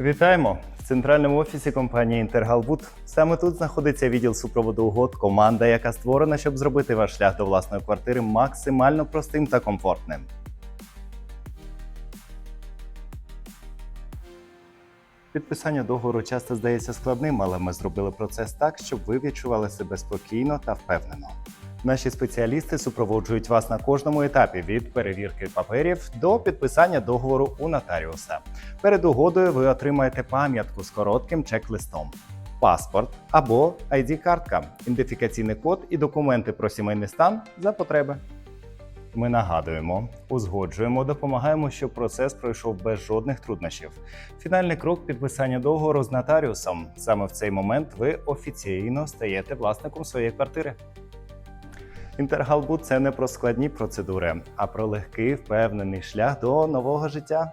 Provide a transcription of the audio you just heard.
Вітаємо в центральному офісі компанії Інтергалбут. Саме тут знаходиться відділ супроводу угод, команда, яка створена, щоб зробити ваш шлях до власної квартири максимально простим та комфортним. Підписання договору часто здається складним, але ми зробили процес так, щоб ви відчували себе спокійно та впевнено. Наші спеціалісти супроводжують вас на кожному етапі від перевірки паперів до підписання договору у нотаріуса. Перед угодою ви отримаєте пам'ятку з коротким чек-листом, паспорт або ID-картка, ідентифікаційний код і документи про сімейний стан за потреби. Ми нагадуємо, узгоджуємо, допомагаємо, щоб процес пройшов без жодних труднощів. Фінальний крок підписання договору з нотаріусом. Саме в цей момент ви офіційно стаєте власником своєї квартири. Інтергалбут це не про складні процедури, а про легкий впевнений шлях до нового життя.